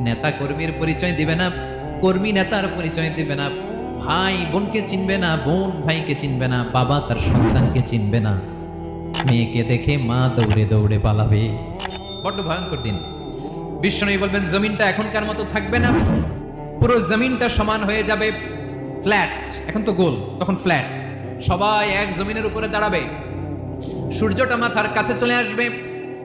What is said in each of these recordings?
নেতা কর্মীর পরিচয় দিবে না, কর্মী নেতার পরিচয় দিবে না, ভাই বোনকে চিনবে না, বোন ভাইকে চিনবে না, বাবা তার সন্তানকে চিনবে না। মেয়েকে দেখে মা দৌড়ে দৌড়ে পালাবে। বড্ড ভয়ঙ্কর দিন। বিশ্বনবী বলবেন, জমিনটা এখনকার মতো থাকবে না। পুরো জমিনটা সমান হয়ে যাবে ফ্ল্যাট। এখন তো গোল, তখন ফ্ল্যাট। সবাই এক জমিনের উপরে দাঁড়াবে। সূর্যটা মাথার কাছে চলে আসবে।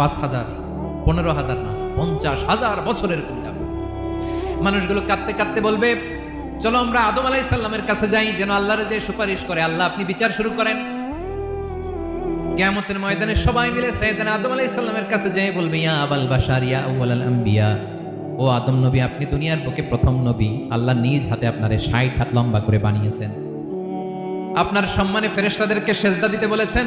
পাঁচ হাজার, পনেরো হাজার না, পঞ্চাশ হাজার বছর এরকম যাবে। মানুষগুলো কাঁদতে কাঁদতে বলবে, চলো আমরা আদম আলাই সাল্লামের কাছে যাই, যেন আল্লাহর যে সুপারিশ করে, আল্লাহ আপনি বিচার শুরু করেন। কিয়ামতের ময়দানে সবাই মিলে সৈয়দান আদম আলাই সাল্লামের কাছে যেয়ে বলবে, ইয়া আবাল বাশার, ইয়া আউয়াল আম্বিয়া, ও আদম নবী, আপনি দুনিয়ার বুকে প্রথম নবী, আল্লাহ নিজ হাতে আপনারে ষাট হাত লম্বা করে বানিয়েছেন। আপনার সম্মানে ফেরেশতাদেরকে সেজদা দিতে বলেছেন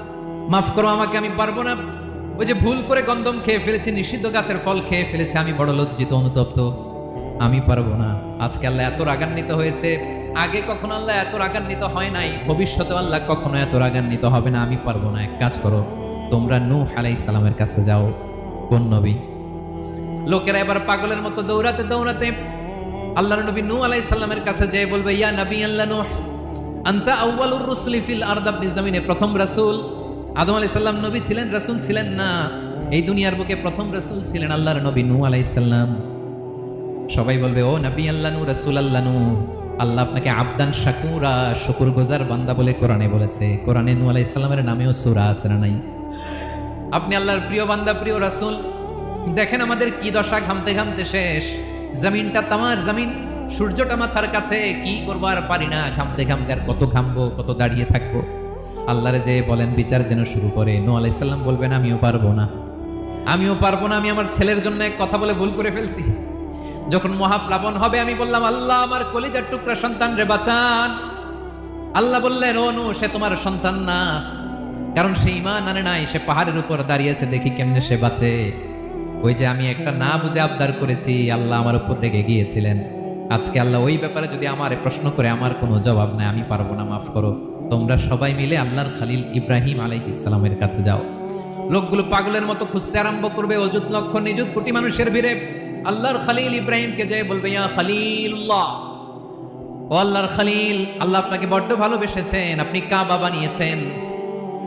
মাফ করো, আমাকে আমি পারব না। ওই যে ভুল করে গন্ধম খেয়ে ফেলেছি, নিষিদ্ধ গাছের ফল খেয়ে ফেলেছি, আমি বড় লজ্জিত, অনুতপ্ত। আমি পারব না। আজকে আল্লাহ এত রাগান্বিত হয়েছে। আগে কখনো আল্লাহ এত রাগান্বিত হয় নাই। ভবিষ্যতে আল্লাহ কখনো এত রাগান্বিত হবে না। আমি পারব না। এক কাজ করো, তোমরা নূহ আলাইহিস সালামের কাছে যাও, কোন নবী? লোকেরা এবার পাগলের মতো দৌড়াতে দৌড়াতে আল্লাহর নবী নূহ আলাইহিস সালামের কাছে যেয়ে বলবে, ইয়া নবী আল্লাহ নূহ, আন্তা আউয়ালুর রুসুলি ফিল আরদ আপনি জমিনে প্রথম রাসূল। আদম আলাইহিস সালাম নবী ছিলেন, রাসূল ছিলেন না। এই দুনিয়ার বুকে প্রথম রাসূল ছিলেন আল্লাহর নবী নু আলাইহিস সালাম। সবাই বলবে, ও নবী আল্লাহ নু রাসূল আল্লাহ নু আল্লাহ আপনাকে আবদান, শাকুরা শুকুর গুজার বান্দা বলে কোরআনে বলেছে। কোরআনে নু আলাইহিস সালামের নামেও সুরা না নাই? আপনি আল্লাহর প্রিয় বান্দা, প্রিয় রাসূল, দেখেন আমাদের কি দশা ঘামতে ঘামতে শেষ। জমিনটা তামার জমিন, সূর্যটা মাথার কাছে, কি করব আর পারি না। ঘামতে ঘামতে আর কত ঘামবো, কত দাঁড়িয়ে থাকব। আল্লাহরে যে বলেন, বিচার যেন শুরু করে। নূহ আলাইসাল্লাম বলবেন, আমিও পারব না। আমিও পারব না, আমি আমার ছেলের জন্য এক কথা বলে ভুল করে ফেলছি। যখন মহাপ্লাবন হবে, আমি বললাম, আল্লাহ, আমার কলিজার টুকরা সন্তান রে বাঁচান। আল্লাহ বললেন, ও নু সে তোমার সন্তান না। কারণ সে ইমান আনে নাই, সে পাহাড়ের উপর দাঁড়িয়েছে দেখি কেমনে সে বাঁচে। ওই যে আমি একটা না বুঝে আবদার করেছি, আল্লাহ আমার উপর রেগে গিয়েছিলেন আজকে আল্লাহ ওই ব্যাপারে যদি আমার প্রশ্ন করে, আমার কোনো জবাব নাই, আমি পারব না, মাফ করো। তোমরা সবাই মিলে আল্লাহর খালিল ইব্রাহিম আলাইহিস ইসলামের কাছে যাও। লোকগুলো পাগলের মতো খুঁজতে আরম্ভ করবে, অযুত লক্ষ নিযুত কোটি মানুষের ভিড়ে। আল্লাহর খালিল ইব্রাহিমকে যায় বলবে, ইয়া খালিল্লাহ ও আল্লাহর খালিল, আল্লাহ আপনাকে বড্ড ভালোবেসেছেন, আপনি কাবা বানিয়েছেন।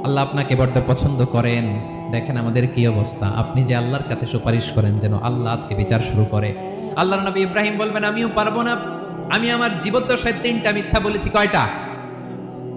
আল্লাহ আপনাকে বড্ড পছন্দ করেন। দেখেন আমাদের কি অবস্থা। আপনি যে আল্লাহর কাছে সুপারিশ করেন যেন আল্লাহ আজকে বিচার শুরু করে। আল্লাহর নবী ইব্রাহিম বলবেন, আমিও পারব না। আমি আমার জীবদ্দশায় তিনটা মিথ্যা বলেছি, কয়টা?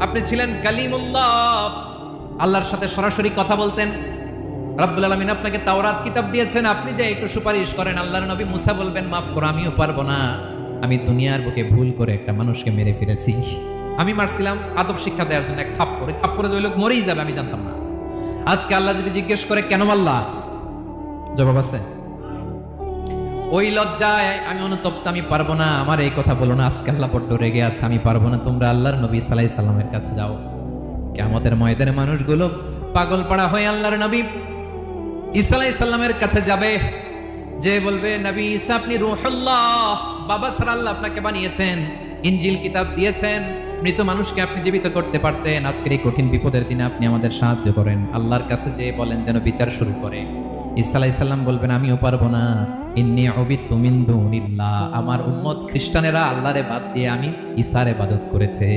আপনি ছিলেন কালিমুল্লাহ। আল্লাহর সাথে সরাসরি কথা বলতেন। রাব্বুল আলামিন আপনাকে তাওরাত কিতাব দিয়েছেন। আপনি যে একটু সুপারিশ করেন, আল্লাহর নবী মুসা বলবেন, মাফ করো, আমিও পারব না। আমি দুনিয়ার বুকে ভুল করে একটা মানুষকে মেরে ফেলেছি। আমি মারছিলাম আদব শিক্ষা দেওয়ার জন্য এক থাপ্পড়। এই থাপ্পড়ে যে ওই লোক মরেই যাবে, আমি জানতাম না। আজকে আল্লাহ যদি জিজ্ঞেস করে, কেন মারলা? জবাব আছে ওই লজ্জায় আমি অনুতপ্ত, আমি পারব না। আমার এই কথা বলো না, আজকে আল্লাহ বড্ড রেগে আছে, আমি পারব না। তোমরা আল্লাহর নবী সালাই সাল্লামের কাছে যাও। কেমতের ময়দানে মানুষগুলো পাগল পাড়া হয়ে আল্লাহর নবী ঈসা আলাইহিস সালামের কাছে যাবে। যে বলবে, নবী ঈসা, আপনি রুহুল্লাহ, বাবা ছাড়া আল্লাহ আপনাকে বানিয়েছেন, ইনজিল কিতাব দিয়েছেন, মৃত মানুষকে আপনি জীবিত করতে পারতেন, আজকের এই কঠিন বিপদের দিনে আপনি আমাদের সাহায্য করেন। আল্লাহর কাছে যে বলেন, যেন বিচার শুরু করে। ঈসা আলাইহিস সালাম বলবেন, আমিও পারব না। ইন্নি অবিত্তু মিন দুনিল্লাহ। আমার উম্মত খ্রিস্টানেরা আল্লাহরে বাদ দিয়ে আমি ঈসার ইবাদত করেছে।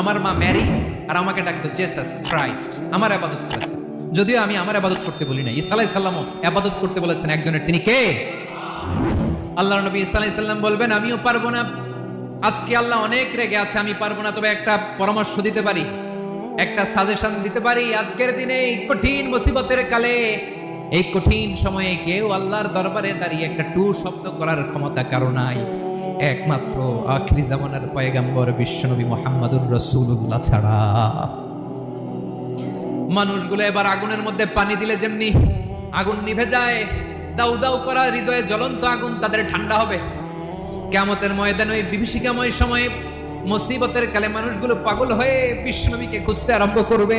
আমার মা ম্যারি আর আমাকে ডাকতো জেসাস ক্রাইস্ট, আমার আবাদত করেছে। যদিও আমি আমার আবাদত করতে বলি না ইসা সাল্লামও আবাদত করতে বলেছেন একজনের, তিনি কে? আল্লাহ নবী ইসা সাল্লাম বলবেন, আমিও পারব না। আজকে আল্লাহ অনেক রেগে আছে, আমি পারব না। তবে একটা পরামর্শ দিতে পারি, একটা সাজেশন দিতে পারি। আজকের দিনে কঠিন মুসিবতের কালে এই কঠিন সময়ে কেউ আল্লাহর দরবারে দাঁড়িয়ে একটা টু শব্দ করার ক্ষমতা কারও নাই। একমাত্র আখরি জামানার পয়গাম্বর বিশ্বনবী মোহাম্মদুর রসুল্লাহ ছাড়া। মানুষগুলো এবার আগুনের মধ্যে পানি দিলে যেমনি আগুন নিভে যায়, দাউ দাউ করা হৃদয়ে জ্বলন্ত আগুন তাদের ঠান্ডা হবে। কেমতের ময়দানে ওই বিভীষিকাময় সময়ে মুসিবতের কালে মানুষগুলো পাগল হয়ে বিশ্বনবীকে খুঁজতে আরম্ভ করবে।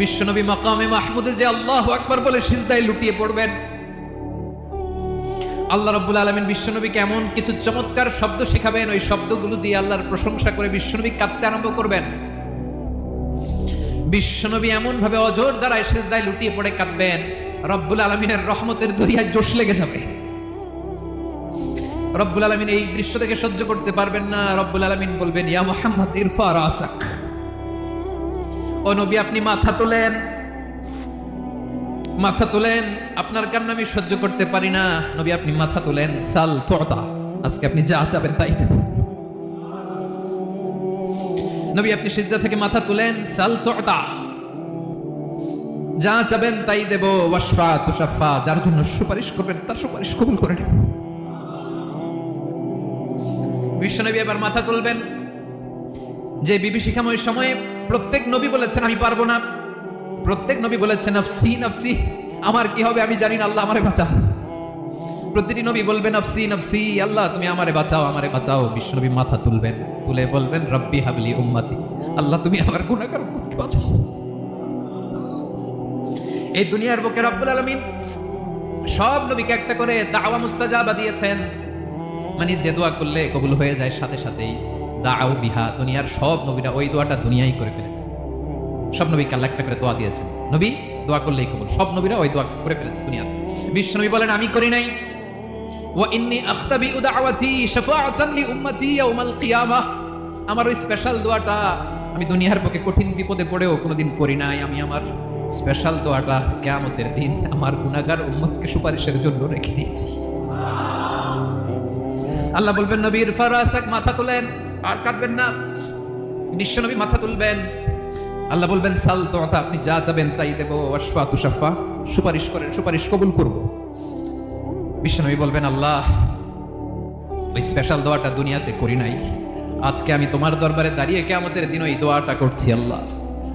বিশ্বনবী মাকামে মাহমুদে যে আল্লাহ আকবার বলে সিজদায় লুটিয়ে পড়বেন। আল্লাহ রব্বুল আলমিন বিশ্বনবীকে এমন কিছু চমৎকার শব্দ শেখাবেন, ওই শব্দগুলো দিয়ে আল্লাহর প্রশংসা করে বিশ্বনবী কাঁদতে আরম্ভ করবেন। বিশ্বনবী এমন ভাবে অজোর দ্বারা সেজদায় লুটিয়ে পড়ে কাঁদবেন, রব্বুল আলমিনের রহমতের দরিয়ায় জোশ লেগে যাবে। রব্বুল আলমিন এই দৃশ্য থেকে সহ্য করতে পারবেন না, রব্বুল আলমিন বলবেন, ইয়া মোহাম্মদ, ইরফা রাসাক ও নবী, আপনি মাথা তোলেন। মাথা তোলেন, আপনার কান্না আমি সহ্য করতে পারি না। নবী, আপনি মাথা তোলেন। সাল তোতা আজকে আপনি যা চাবেন তাই দেব নবী, আপনি সিজদা থেকে মাথা তুলেন। সাল তোতা যা চাবেন তাই দেব। ওয়াসফা তুষাফা যার জন্য সুপারিশ করবেন, তার সুপারিশ কবুল করে নেব বিশ্বনবী, এবার মাথা তুলবেন। যে বিভীষিকাময় সময়ে প্রত্যেক নবী বলেছেন, আমি পারব না। প্রত্যেক নবী বলেছেন, নফসি নফসি, আমার কি হবে আমি জানি না, আল্লাহ আমারে বাঁচাও। প্রতিটি নবী বলবেন, নফসি নফসি, আল্লাহ, তুমি আমারে বাঁচাও আমারে বাঁচাও। বিশ্বনবী মাথা তুলবেন, তুলে বলবেন, রব্বি হাবলি উম্মাতি, আল্লাহ, তুমি আমার গুণাগার উম্মতকে বাঁচাও। এই দুনিয়ার বুকে রব্বুল আলমিন সব নবীকে একটা করে দাওয়া মুস্তাজাবা দিয়েছেন। মানে যে দোয়া করলে কবুল হয়ে যায় সাথে সাথেই। দাও বিহা, দুনিয়ার সব নবীরা ওই দোয়াটা দুনিয়াই করে ফেলেছে। সব নবীকে আল্লাহ একটা করে দোয়া দিয়েছেন। নবী, দোয়া করলেই কবুল। সব নবীরা ওই দোয়া করে ফেলেছে দুনিয়াতে। বিশ্ব নবী বলেন, আমি করি নাই। আমার ওই স্পেশাল দোয়াটা আমি দুনিয়ার পক্ষে কঠিন বিপদে পড়েও কোনোদিন করি নাই। আমি আমার স্পেশাল দোয়াটা কিয়ামতের দিন আমার গুনাহগার উম্মতকে সুপারিশের জন্য রেখে দিয়েছি। আল্লাহ বলবেন, নবীর ফারাসাক মাথা তোলেন। আর কাটবেন না। বিশ্বনবী মাথা তুলবেন। আল্লাহ বলবেন, সাল তো আপনি যা যাবেন তাই দেবো। আশফা তুষাফা সুপারিশ করেন, সুপারিশ কবুল করব। বিশ্বনবী বলবেন, আল্লাহ, ওই স্পেশাল দোয়াটা দুনিয়াতে করি নাই। আজকে আমি তোমার দরবারে দাঁড়িয়ে কেমতের দিন ওই দোয়াটা করছি, আল্লাহ।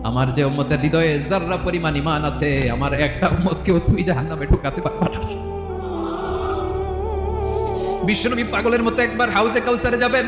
আমার যে উম্মতের হৃদয়ে জাররা পরিমাণ ইমান আছে, আমার একটা উম্মতকেও তুমি জাহান্নামে ঢুকাতে পারবা না। বিশ্বনবী পাগলের মতো একবার হাউসে কাউসারে যাবেন।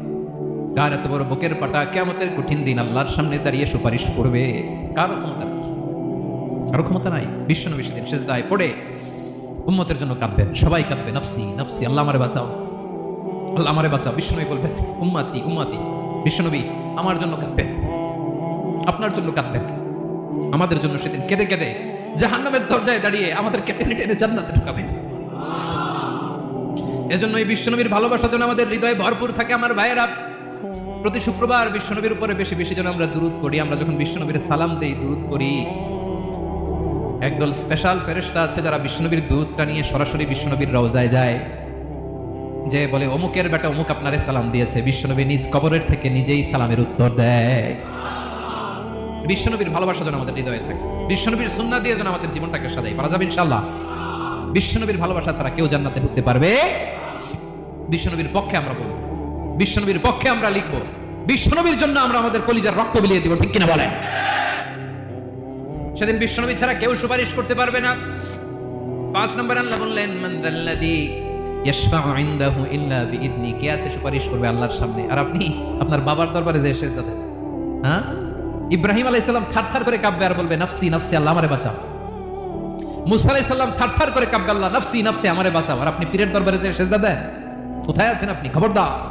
কার এত বড় বুকের পাটা কেমতের কঠিন দিন আল্লাহর সামনে দাঁড়িয়ে সুপারিশ করবে। কার ক্ষমতা নেই? কারও ক্ষমতা নাই? বিশ্ব নবী সেদিন সেজদায় পড়ে উম্মতের জন্য কাঁদবেন। সবাই কাঁদবে, নফসি নফসি, আল্লাহ আমারে বাঁচাও। আল্লাহ আমারে বাঁচাও। বিশ্বনবী বলবেন, উম্মাতি উম্মাতি বিশ্বনবী আমার জন্য কাঁদবেন। আপনার জন্য কাঁদবেন। আমাদের জন্য সেদিন কেঁদে কেঁদে জাহান্নামের দরজায় দাঁড়িয়ে আমাদের টেনে টেনে জান্নাতে ঢুকাবেন। এজন্য এই বিশ্বনবীর ভালোবাসা যেন আমাদের হৃদয়ে ভরপুর থাকে, আমার ভাইয়েরা। প্রতি শুক্রবার বিশ্বনবীর উপরে বেশি বেশি যেন আমরা দূরত করি আমরা যখন বিশ্বনবীর সালাম দেই দূরত করি একদল স্পেশাল ফেরেশতা আছে যারা বিষ্ণুবীর দুধটা নিয়ে সরাসরি বিষ্ণুবীর রওজায় যায়। যে বলে, অমুকের বেটা অমুক আপনারে সালাম দিয়েছে। বিশ্বনবী নিজ কবরের থেকে নিজেই সালামের উত্তর দেয়। বিশ্বনবীর ভালোবাসা যেন আমাদের হৃদয়ে থাকে। বিশ্বনবীর সুন্না দিয়ে যেন আমাদের জীবনটাকে সাজাই পারা যাবে ইনশাল্লাহ বিশ্বনবীর ভালোবাসা ছাড়া কেউ জান্নাতে ঢুকতে পারবে? বিশ্বনবীর পক্ষে আমরা বলব বিশ্বনবীর পক্ষে আমরা লিখব। বিশ্বনবীর জন্য আমরা আমাদের কলিজার রক্ত বিলিয়ে দিব, ঠিক কিনা বলেন? সেদিন বিশ্বনবী ছাড়া কেউ সুপারিশ করতে পারবে না। পাঁচ নম্বর আল্লাহ বললেন ইনদাহু ইল্লা কে আছে সুপারিশ করবে আল্লাহর সামনে? আর আপনি আপনার বাবার দরবারে যে হ্যাঁ? ইব্রাহিম আলাইহিস সালাম থারথার করে কাঁপবে আর বলবে, নফসি নফসি, আল্লাহ আমারে বাঁচাও। মুসা আলাইহিস সালাম থারথার করে কাঁপবে, আল্লাহ, নফসি নফসি, আমারে বাঁচাও। আর আপনি পীরের দরবারে যে সেজদা কোথায় আছেন আপনি? খবরদার।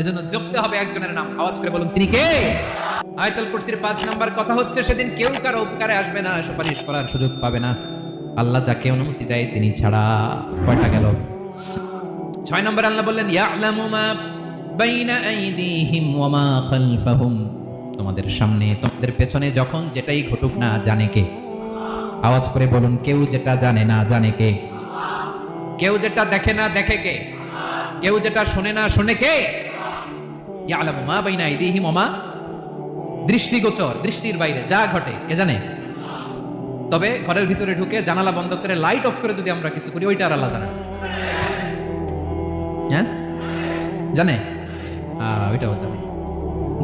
এজন্য জপতে হবে একজনের নাম। আওয়াজ করে বলুন, তিনি কে? আয়তাল কুরসির পাঁচ নাম্বার কথা হচ্ছে, সেদিন কেউ কারও উপকারে আসবে না, সুপারিশ করার সুযোগ পাবে না। আল্লাহ যাকে অনুমতি দেয়, তিনি ছাড়া কয়টা গেল? ছয় নম্বর আল্লাহ বললেন, ইয়ালামু মা বাইনা আইদিহিম ওয়া মা খালফাহুম। তোমাদের সামনে, তোমাদের পেছনে যখন যেটাই ঘটুক না, জানে কে? আওয়াজ করে বলুন, কেউ যেটা জানে না, জানে কে? কেউ যেটা দেখে না, দেখে কে? কেউ যেটা শোনে না, শোনে কে? ইয়ালামু মা বাইনা আইদিহিম ওয়া দৃষ্টিগোচর দৃষ্টির বাইরে, যা ঘটে, কে জানে? তবে ঘরের ভিতরে ঢুকে জানালা বন্ধ করে লাইট অফ করে যদি আমরা কিছু করি, ওইটা আর আল্লাহ জানে হ্যাঁ? জানে? ওইটাও জানে।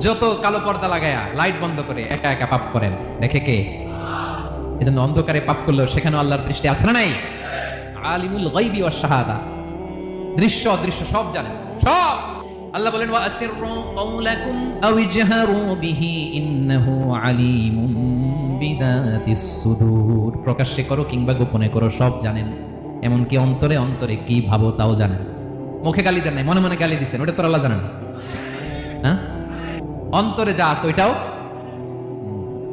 যত কালো পর্দা লাগায়া লাইট বন্ধ করে একা একা পাপ করেন, দেখে কে? এজন্য অন্ধকারে পাপ করলেও সেখানে আল্লাহর দৃষ্টি আছে না নাই? আলিমুল গাইবি ওয়াস শাহাদা। দৃশ্য অদৃশ্য সব জানেন, সব! আল্লাহ বলেন, ওয়া কাওলাকুম আও ইজহারু বিহি ইন্নাহু আলিমুম বিদাতিস সুদূর। প্রকাশ্যে করো কিংবা গোপনে করো, সব জানেন। এমনকি অন্তরে অন্তরে কি ভাবো তাও জানেন। মুখে গালি দেন নাই, মনে মনে গালি দিচ্ছেন ওটা তো আল্লাহ জানেন। না। হ্যাঁ অন্তরে যা আছে ওইটাও?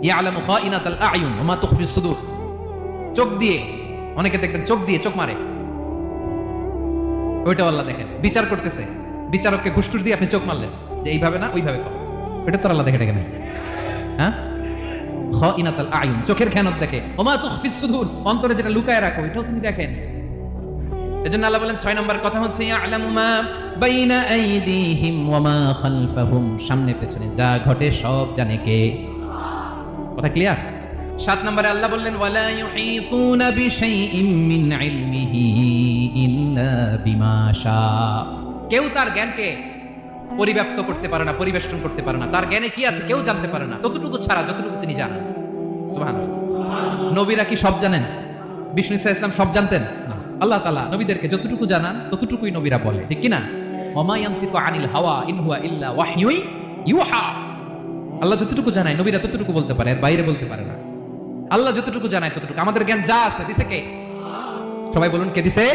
ইয়ালামু খাইনাতাল আয়ুন ওয়া মা তুখফিস সুদূর। চোখ দিয়ে, অনেকে দেখবেন চোখ দিয়ে চোখ মারে। ওইটাও আল্লাহ দেখেন, বিচার করতেছে। বিচারককে ঘুষটুস দিয়ে আপনি চোখ মারলেন যে এইভাবে না, ওইভাবে কর। ওইটা তো আল্লাহ দেখে দেখে না হ্যাঁ? খ ইনাতাল আয়ুন, চোখের খেয়ানত দেখে। ওমা তুখফিস সুদূর, অন্তরে যেটা লুকায় রাখো, এটাও তিনি দেখেন। এজন্য আল্লাহ বলেন, ছয় নম্বর কথা হচ্ছে, ইয়ালামু মা বাইনা আইদিহিম ওয়া মা খালফাহুম। সামনে পেছনে যা ঘটে সব জানে কে। কথা ক্লিয়ার? সাত নম্বরে আল্লাহ বললেন, ওয়ালা ইউহিতুনা বিশাইইম মিন ইলমিহি ইল্লা বিমা শা কেউ তার জ্ঞানকে পরিব্যাপ্ত করতে পারে না, পরিবেষ্টন করতে পারে না। তার জ্ঞানে কি আছে কেউ জানতে পারে না। ততটুকু ছাড়া, যতটুকু তিনি জানেন। নবীরা কি সব জানেন? বিষ্ণু ইসা ইসলাম সব জানতেন? আল্লাহ তালা নবীদেরকে যতটুকু জানান, ততটুকুই নবীরা বলে। ঠিক কিনা অমায়ান্তিক আনিল হাওয়া ইনহুয়া ইল্লা ওয়াহিউই ইউহা। আল্লাহ যতটুকু জানায়, নবীরা ততটুকু বলতে পারে, এর বাইরে বলতে পারে না। আল্লাহ যতটুকু জানায়, ততটুকু। আমাদের জ্ঞান যা আছে, দিছে কে? সবাই বলুন, কে দিছে?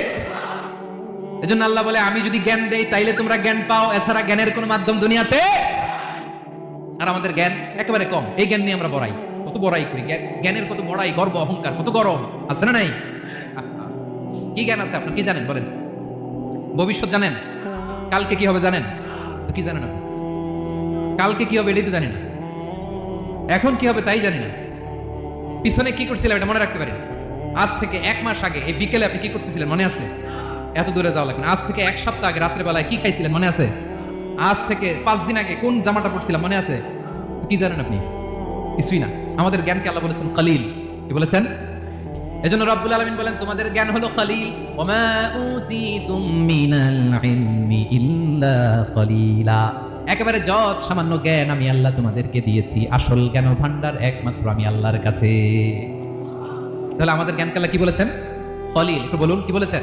এজন্য আল্লাহ বলে, আমি যদি জ্ঞান দেই, তাইলে তোমরা জ্ঞান পাও। এছাড়া জ্ঞানের কোনো মাধ্যম দুনিয়াতে আর আমাদের জ্ঞান একেবারে কম। এই জ্ঞান নিয়ে আমরা বড়াই। কত বড়াই করি। জ্ঞানের কত বড়াই, গর্ব, অহংকার, কত গরম। আছে না নাই? কি জ্ঞান আছে আপনার? কি জানেন? বলেন। ভবিষ্যৎ জানেন? কালকে কি হবে জানেন? তো কি জানেন আপনি? কালকে কি হবে এটাই তো জানি না। এখন কি হবে তাই জানি না। পিছনে কি করছিলাম এটা মনে রাখতে পারি আজ থেকে এক মাস আগে এই বিকেলে আপনি কি করতেছিলেন? মনে আছে? এত দূরে যাওয়া লাগবে না। আজ থেকে এক সপ্তাহ আগে রাত্রে বেলায় কি খাইছিলেন মনে আছে? আজ থেকে পাঁচ দিন আগে কোন জামাটা পড়ছিলাম মনে আছে? কি জানেন আপনি? কিছুই না। আমাদের জ্ঞানকে আল্লাহ বলেছেন কালিল। কি বলেছেন? এজন্য রব্বুল আলামিন বলেন, তোমাদের জ্ঞান হলো কলিল। ওমা উতিতুম মিনাল ইলমি ইল্লা কলিলা। একেবারে যত সামান্য জ্ঞান আমি আল্লাহ তোমাদেরকে দিয়েছি, আসল জ্ঞান ভান্ডার একমাত্র আমি আল্লাহর কাছে। তাহলে আমাদের জ্ঞানকাল্লা কি বলেছেন? কলিল। একটু বলুন, কি বলেছেন?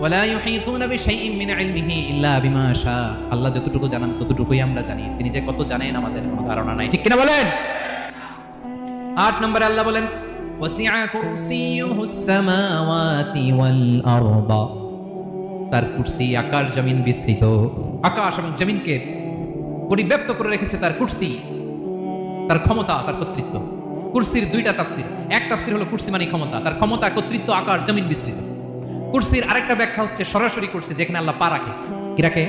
ওয়ালা ইউহিতুনা বিশাইইন মিন ইলমিহি ইল্লা বিমা শা আল্লাহ যতটুকু জানান ততটুকুই আমরা জানি। তিনি যে কত জানেন, আমাদের কোনো ধারণা নাই। ঠিক কিনা বলেন? আট নম্বরে আল্লাহ বলেন, ওয়াসিআ কুরসিয়ুহুস সামাওয়াতি ওয়াল তার কুরসি আকাশ জমিন বিস্তৃত। আকাশ এবং জমিনকে পরিব্যাপ্ত করে রেখেছে তার কুরসি। তার ক্ষমতা, তার কর্তৃত্ব। কুরসির দুইটা তাফসির। এক তাফসির হলো কুরসি মানে ক্ষমতা। তার ক্ষমতা, কর্তৃত্ব, আকার, জমিন বিস্তৃত। কুরসির আরেকটা ব্যাখ্যা হচ্ছে সরাসরি কুরসি, যেখানে আল্লাহ পা রাখে। কি রাখে?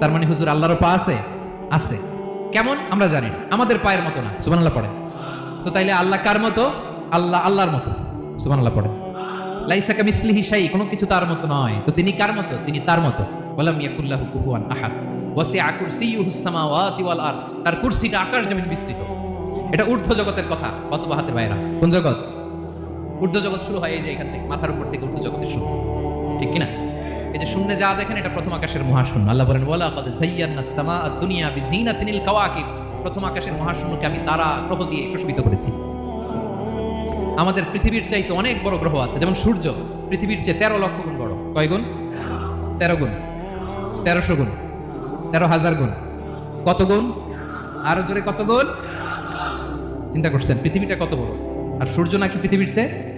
তার মানে হুজুর, আল্লাহর পা আছে? আছে। কেমন? আমরা জানি না। আমাদের পায়ের মতো না। সুবহানাল্লাহ পড়েন। তো তাইলে আল্লাহ কার মতো? আল্লাহ আল্লাহর মতো। সুবহানাল্লাহ পড়েন। লাইসা কামিসলিহি শাই কোনো কিছু তার মতো নয়। তো তিনি কার মতো? তিনি তার মতো। ইয়াকুল্লাহু কুফুয়ান ওয়াল তার কুরসিটা আকাশ জমিন বিস্তৃত। এটা ঊর্ধ্ব জগতের কথা কত বাহাতে বাইরা কোন জগৎ? ঊর্ধ্ব জগৎ শুরু হয় এই যে এখান থেকে, মাথার উপর থেকে ঊর্ধ্ব জগতের শুরু। ঠিক কিনা? এই যে শূন্যে যা দেখেন, এটা প্রথম আকাশের মহাশূন্য। আল্লাহ বলেন ওয়ালা কদ যায়্যানা সামা দুনিয়া বিজিনাতিনিল কাওয়াকিব। প্রথম আকাশের মহাশূন্যকে আমি তারা গ্রহ দিয়ে সুশোভিত করেছি। আমাদের পৃথিবীর চাইতে অনেক বড় গ্রহ আছে, যেমন সূর্য, পৃথিবীর চেয়ে তেরো লক্ষ গুণ বড়। কয় গুণ? তেরো গুণ। তেরোশো গুণ। তেরো হাজার গুণ। কত গুণ? আরও জোরে কত গুণ? চিন্তা করছেন, পৃথিবীটা কত বড়? আর সূর্য নাকি পৃথিবীর চেয়ে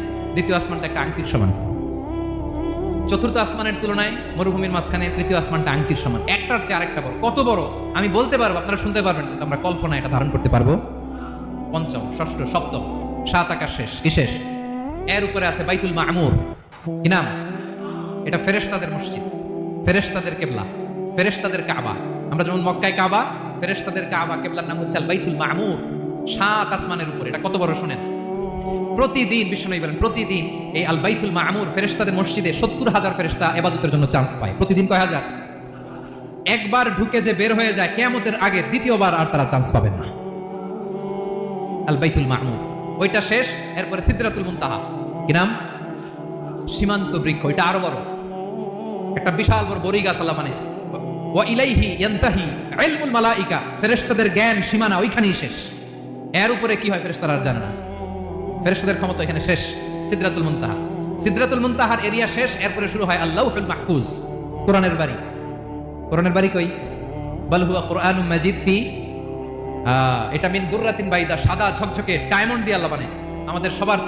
দ্বিতীয় আসমানটা একটা আংটির সমান। চতুর্থ আসমানের তুলনায় মরুভূমির মাঝখানে তৃতীয় আসমানটা আংটির সমান। একটার চেয়ে আরেকটা বড়। কত বড়? আমি বলতে পারব, আপনারা শুনতে পারবেন, কিন্তু আমরা কল্পনা এটা ধারণ করতে পারব। পঞ্চম, ষষ্ঠ, সপ্তম, সাত আকাশ শেষ, কি শেষ? এর উপরে আছে বাইতুল মামুর। কি নাম? এটা ফেরেশতাদের মসজিদ। ফেরেশতাদের কেবলা, ফেরেশতাদের কাবা। আমরা যেমন মক্কায় কাবা, ফেরেশতাদের কাবা কেবলার নাম হচ্ছে বাইতুল মামুর। সাত আসমানের উপরে। এটা কত বড় শুনেন? প্রতিদিন বিষ্ণু বলেন, প্রতিদিন এই আল বাইতুল মামুর ফেরেশতাদের মসজিদে সত্তর হাজার ফেরেশতা এবাদতের জন্য চান্স পায়। প্রতিদিন কয় হাজার? একবার ঢুকে যে বের হয়ে যায়, কেয়ামতের আগে দ্বিতীয়বার আর তারা চান্স পাবে না। আল বাইতুল মামুর। ওইটা শেষ, এরপরে সিদ্রাতুল মুনতাহা। কি নাম? সীমান্ত বৃক্ষ, ওইটা আরও বড়। একটা বিশাল বড় বড়ি গাছ আল্লাহ বানাইছে। ওয়া ইলাইহি ইয়ান্তাহি ইলমুল মালাইকা। ফেরেশতাদের জ্ঞান সীমানা ওইখানেই শেষ। এর উপরে কি হয়, ফেরেশতারা আর জানে না। ফেরেশতাদের ক্ষমতা এখানে শেষ, সিদ্রাতুল মুনতাহা। সিদ্রাতুল মুনতাহার এরিয়া শেষ, এরপরে শুরু হয় আল্লাহুল মাহফুজ, কোরআনের বাড়ি। কোরআনের বাড়ি কই? মাজিদ ফি এটা মিন বাইদা, সাদা ঝকঝকে ডায়মন্ড দিয়ে আল্লাহ আমাদের সবার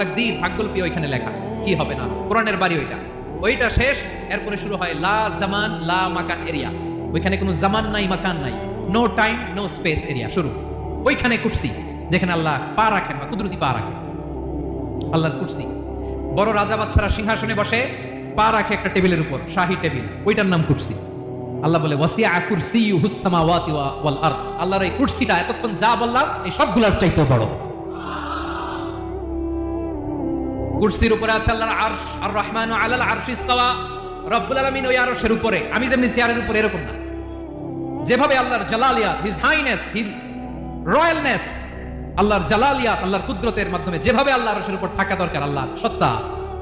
ওইখানে লেখা, কি হবে না কোরআনের বাড়ি ওইটা। ওইটা শেষ, এরপরে শুরু হয় লা জামান, লা মাকান এরিয়া। ওইখানে কোনো জামান নাই, মাকান নাই। No time no space area, শুরু। ওইখানে কুরসি, যেখানে আল্লাহ পা রাখেন বা কুদরতি পা রাখেন। আল্লাহর কুরসি। বড় রাজা বাদশারা সিংহাসনে বসে, পা রাখে একটা টেবিলের উপর, শাহী টেবিল, ওইটার নাম কুরসি। আল্লাহ বলে, ওয়াসিয়া কুরসি ওয়াল আল্লাহর এই কুরসিটা এতক্ষণ যা বললাম, এই সবগুলোর চাইতে বড়। কুরসির উপরে আছে আল্লাহর আরশ, আর রহমান আলাল আরশ ইস্তাওয়া। রব্বুল ওই আরশের উপরে, আমি যেমনি চেয়ারের উপরে, এরকম না। যেভাবে আল্লাহর জালালিয়া হিজ হাইনেস হিজ রয়্যালনেস আল্লাহর জালালিয়াত, আল্লাহর কুদরতের মাধ্যমে যেভাবে আল্লাহ আরশের উপর থাকা দরকার, আল্লাহ সত্তা,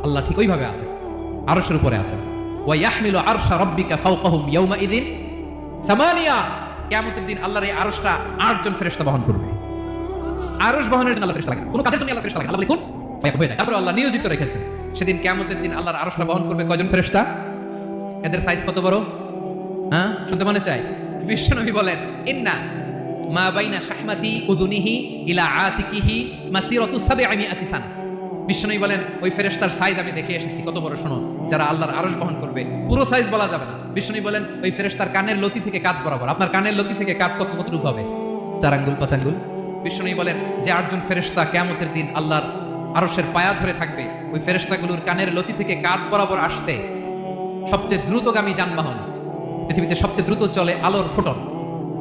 আল্লাহ ঠিক ওইভাবে আছে আরশের উপরে আছেন। ওয়া ইয়াহমিলু আরশা রাব্বিকা ফাওকাহুম ইয়াউমাইদিন সামানিয়া। কিয়ামতের দিন আল্লাহর এই আরশটা আটজন ফেরেশতা বহন করবে। আরশ বহনের জন্য আল্লাহ ফেরেশতা লাগে কোনো কাজের জন্য আল্লাহ ফেরেশতা লাগে আল্লাহ ফায়াকুন হয়ে যায়। তারপরে আল্লাহ নিয়োজিত রেখেছেন। সেদিন কেমতের দিন আল্লাহর আরশটা বহন করবে কয়জন ফেরেশতা? এদের সাইজ কত বড়? হ্যাঁ? শুনতে মনে চাই বিশ্বনবী বলেন, ইন্না মা বাইনা শাহমাতি উদুনিহি ইলা আতিকিহি মাসিরাতু সাবঈমিআতি সানা। বিশ্বনবী বলেন, ওই ফেরেশতার সাইজ আমি দেখে এসেছি। কত বড় শোনো, যারা আল্লাহর আরশ বহন করবে, পুরো সাইজ বলা যাবে না। বলেন, ওই ফেরেশতার কানের লতি থেকে কাত বরাবর, আপনার কানের লতি থেকে কাত কত কতটুকু হবে? চার আঙ্গুল পাঁচ আঙ্গুল বলেন, যে আটজন ফেরেশতা কেয়ামতের দিন আল্লাহর আরশের পায়া ধরে থাকবে, ওই ফেরেশতাগুলোর কানের লতি থেকে কাত বরাবর আসতে সবচেয়ে দ্রুতগামী যানবাহন, পৃথিবীতে সবচেয়ে দ্রুত চলে আলোর ফোটন।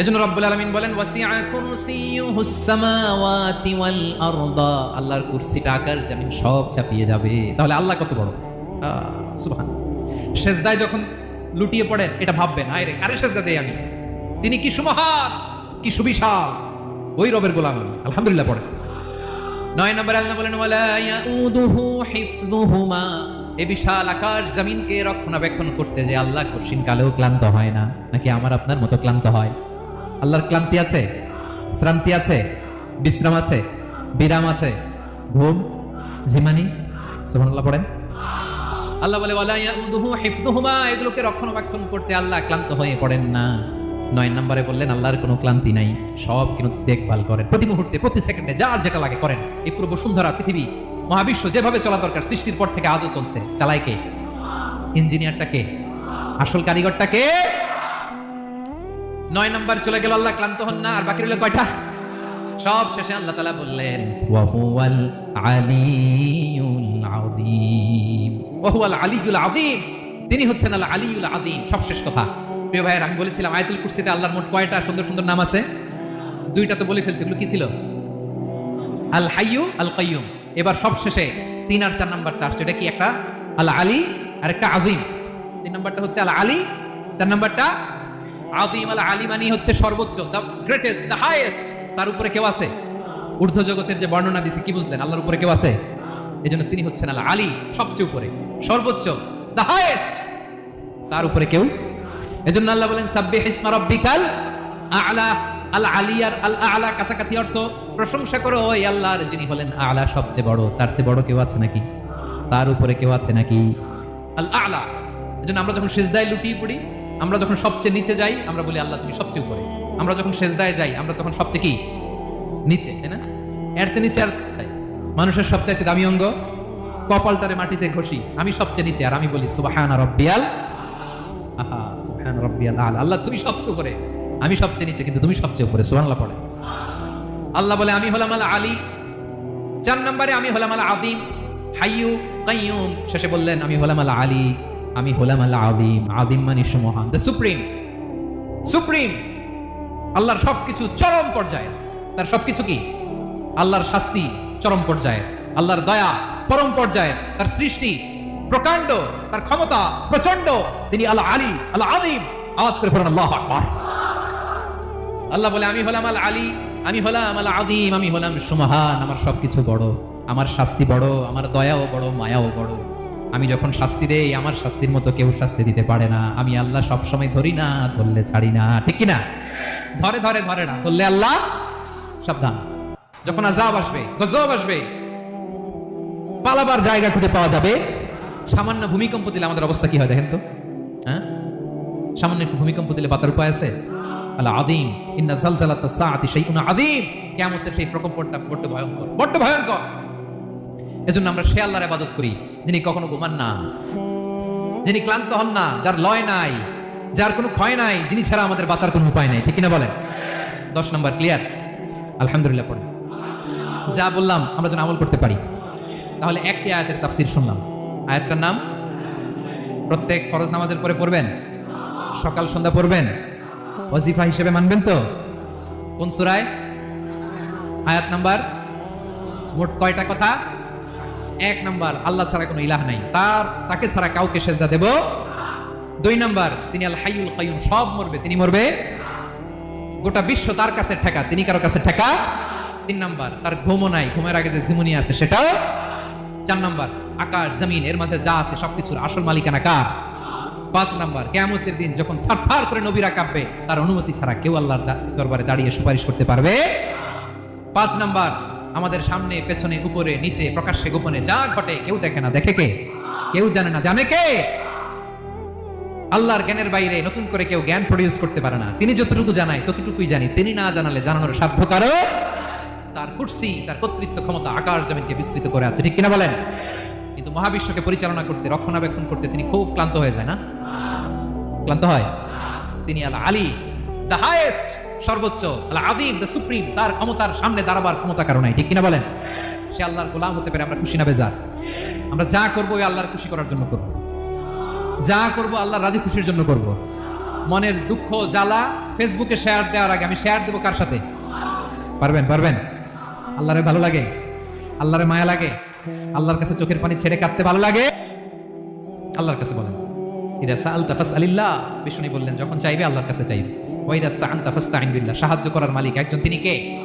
এজন্য রব্বুল আলামিন বলেন, ওয়াসিআ কুরসিয়ুহুস সামাওয়াতি ওয়াল আরদা। আল্লাহর কুরসিটা আকাশ জমিন সব চাপিয়ে যাবে। তাহলে আল্লাহ কত বড়? সুবহান সেজদায় যখন লুটিয়ে পড়েন এটা ভাববেন, আয় রে, কারে সেজদা দেই আমি? তিনি কি সুমহান, কি সুবিশাল? ওই রবের গোলাম আলহামদুলিল্লাহ পড়েন নয় নম্বর আল্লাহ বলেন, ওয়ালা ইয়াউদুহু হিফযুহুমা। এ বিশাল আকাশ জমিনকে রক্ষণাবেক্ষণ করতে যে আল্লাহ কঠিন কালেও ক্লান্ত হয় না, নাকি আমার আপনার মতো ক্লান্ত হয়? আল্লাহর ক্লান্তি আছে? শ্রান্তি আছে? বিশ্রাম আছে? বিরাম আছে? ঘুম? জিমানি? সুবহানাল্লাহ পড়েন। আল্লাহ বলে, ওয়ালা ইয়াউদুহু হিফযুহুমা এগুলোকে রক্ষণাবেক্ষণ করতে আল্লাহ ক্লান্ত হয়ে পড়েন না। নয় নম্বরে বললেন, আল্লাহর কোনো ক্লান্তি নাই। সব কিন্তু দেখভাল করেন। প্রতি মুহূর্তে, প্রতি সেকেন্ডে যার যেটা লাগে করেন। এই পুরো বসুন্ধরা পৃথিবী, মহাবিশ্ব যেভাবে চলা দরকার, সৃষ্টির পর থেকে আজও চলছে। চালায় কে? ইঞ্জিনিয়ারটা কে? আসল কারিগরটা কে? নয় নম্বর চলে গেল, আল্লাহ ক্লান্ত হন না, আর বাকি রইল কয়টা? সব শেষে আল্লাহ তালা বললেন ওয়াহুয়াল আলিউল আযীম। ওয়াহুয়াল আলিউল আযীম। তিনি হচ্ছেন আল আলিউল আযীম সবশেষ কথা। প্রিয় ভাইয়ের, আমি বলেছিলাম, আয়াতুল কুরসিতে আল্লাহর মোট কয়টা সুন্দর সুন্দর নাম আছে? দুইটা তো বলে ফেলছি, এগুলো কি ছিল? আল হাইয়ু, আল কাইয়ুম। এবার সব শেষে তিন আর চার নাম্বারটা আসছে, এটা কি একটা? আল আলী, আর একটা আজিম তিন নাম্বারটা হচ্ছে আল আলী, চার নাম্বারটা আদিম আল আলী মানে হচ্ছে সর্বোচ্চ দ্য গ্রেটেস্ট দ্য হাইয়েস্ট তার উপরে কেউ আছে? ঊর্ধ্ব জগতের যে বর্ণনা দিছে, কি বুঝলেন? আল্লাহর উপরে কেউ আছে? এই জন্য তিনি হচ্ছেন আল আলী, সবচেয়ে উপরে। সর্বোচ্চ দ্য হাইয়েস্ট তার উপরে কেউ? এজন্য আল্লাহ বলেন, সাব্বিহ ইসমা রাব্বিকাল আ'লা, আল আলিয়ার, আল আ'লা। কাছাকাছি অর্থ, প্রশংসা করো, ওই আল্লাহর, যিনি হলেন আ'লা সবচেয়ে বড়। তার চেয়ে বড় কেউ আছে নাকি? তার উপরে কেউ আছে নাকি? আল আ'লা। এজন্য আমরা যখন সিজদায় লুটিয়ে পড়ি আমরা যখন সবচেয়ে নিচে যাই, আমরা বলি, আল্লাহ, তুমি সবচেয়ে উপরে। আমরা যখন সেজদায় যাই, আমরা তখন সবচেয়ে কি? নিচে, তাই না? এর চেয়ে নিচে আর মানুষের সবচাইতে দামি অঙ্গ, কপালটারে মাটিতে ঘষি। আমি সবচেয়ে নিচে, আর আমি বলি, সুবাহানা রব্বিয়াল আহা, সুবহান রাব্বিয়াল আলা। আল্লাহ, তুমি সবচেয়ে উপরে। আমি সবচেয়ে নিচে, কিন্তু তুমি সবচেয়ে উপরে। সুবহানাল্লাহ পড়ে। আল্লাহ বলে, আমি হলাম আল আলী। চার নম্বরে, আমি হলাম আল আদিম হাইয়ু, কাইয়ুম। শেষে বললেন, আমি হলাম আল আলী। আমি হলাম আল আদিম আদিম মানে সুমহান। দ্য সুপ্রিম সুপ্রিম আল্লাহর সবকিছু চরম পর্যায়ে। তার সবকিছু কি? আল্লাহর শাস্তি চরম পর্যায়ে। আল্লাহর দয়া পরম পর্যায়ে। তার সৃষ্টি প্রকাণ্ড। তার ক্ষমতা প্রচণ্ড তিনি আল্লাহ আলী আল্লাহ আলিম আওয়াজ করে পড়েন, আল্লাহ আকবার। আল্লাহ বলে, আমি হলাম আল আলী, আমি হলাম আল আদিম আমি হলাম সুমহান। আমার সবকিছু বড়। আমার শাস্তি বড়, আমার দয়াও বড়, মায়াও বড়। আমি যখন শাস্তি দেই, আমার শাস্তির মতো কেউ শাস্তি দিতে পারে না। আমি আল্লাহ সব সময় ধরি না, ধরলে ছাড়ি না। ঠিক না ধরে ধরে ধরে না, ধরলে আল্লাহ সাবধান। যখন আজাব আসবে, গজব আসবে, পালাবার জায়গা খুঁজে পাওয়া যাবে। সামান্য ভূমিকম্প দিলে আমাদের অবস্থা কি হয় দেখেন তো? হ্যাঁ? সামান্য একটু ভূমিকম্প দিলে বাঁচার উপায় আছে? আল্লাহ আদিম ইন্না জালজালাত সাআতি শাইউন আদিম কিয়ামতের সেই প্রকম্পনটা বড্ড ভয়ঙ্কর বড্ড ভয়ঙ্কর। এজন্য আমরা সে আল্লাহর ইবাদত করি। যিনি কখনো ঘুমান না, যিনি ক্লান্ত হন না, যার লয় নাই, যার কোনো ক্ষয় নাই, যিনি ছাড়া আমাদের বাঁচার কোনো উপায় নাই। ঠিক কিনা বলেন? দশ নম্বর ক্লিয়ার আলহামদুলিল্লাহ পড়েন। যা বললাম, আমরা যেন আমল করতে পারি। তাহলে একটি আয়াতের তাফসির শুনলাম। আয়াতটার নাম? প্রত্যেক ফরজ নামাজের পরে পড়বেন? সকাল, সন্ধ্যা পড়বেন? ওয়াজিফা হিসেবে মানবেন তো? কোন সুরায়? আয়াত নাম্বার? মোট কয়টা কথা? এক নাম্বার, আল্লাহ ছাড়া কোনো ইলাহ নাই। তার, তাকে ছাড়া কাউকে সেজদা দেব দুই নাম্বার, তিনি আল হাইউল কাইয়ুম, সব মরবে। তিনি মরবে গোটা বিশ্ব তার কাছে ঠেকা, তিনি কারও কাছে ঠেকা। তিন নাম্বার, তার ঘুমও নাই। ঘুমের আগে যে ঝিমুনি আছে সেটাও চার নাম্বার, আকাশ, জমিন, এর মাঝে যা আছে সবকিছুর আসল মালিকানা কার? পাঁচ নাম্বার, কেয়ামতের দিন যখন থার করে নবীরা কাঁপবে, তার অনুমতি ছাড়া কেউ আল্লাহর দরবারে দাঁড়িয়ে সুপারিশ করতে পারবে পাঁচ নাম্বার আমাদের সামনে, পেছনে, উপরে, নিচে, প্রকাশ্যে, গোপনে যা ঘটে কেউ দেখে না, দেখে কে? কেউ জানে না, জানে কে? আল্লাহর জ্ঞানের বাইরে নতুন করে কেউ জ্ঞান প্রডিউস করতে পারে না। তিনি যতটুকু জানায়, ততটুকুই জানি। তিনি না জানালে জানানোর সাধ্য কারও? তার কুর্সি, তার কর্তৃত্ব ক্ষমতা আকাশ জমিনকে বিস্তৃত করে আছে। ঠিক কিনা বলেন? কিন্তু মহাবিশ্বকে পরিচালনা করতে, রক্ষণাবেক্ষণ করতে তিনি খুব ক্লান্ত হয়ে যায় না? ক্লান্ত হয়? তিনি আল আলী দ্য হাইয়েস্ট সর্বোচ্চ আদিম দ্য সুপ্রিম তার ক্ষমতার সামনে দাঁড়াবার ক্ষমতা কারণ নাই, ঠিক কিনা বলেন? সে আল্লাহর গোলাম হতে পারে আমরা খুশি না বেজার? আমরা যা করব ওই আল্লাহর খুশি করার জন্য করব। যা করব আল্লাহর রাজি খুশির জন্য করব। মনের দুঃখ, জ্বালা, ফেসবুকে শেয়ার দেওয়ার আগে আমি শেয়ার দেবো কার সাথে? পারবেন পারবেন? আল্লাহরে ভালো লাগে? আল্লাহরে মায়া লাগে? আল্লাহর কাছে চোখের পানি ছেড়ে কাঁদতে ভালো লাগে? আল্লাহর কাছে বলেন, ইদা সাআলতা ফাসআলিল্লাহ। বিষ্ণু বললেন, যখন চাইবে আল্লাহর কাছে চাইবে। সাহায্য করার মালিক একজন। তিনি কে?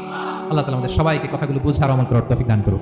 আল্লাহ তালা আমাদের সবাইকে কথাগুলো বুঝার আমার করার দান করুন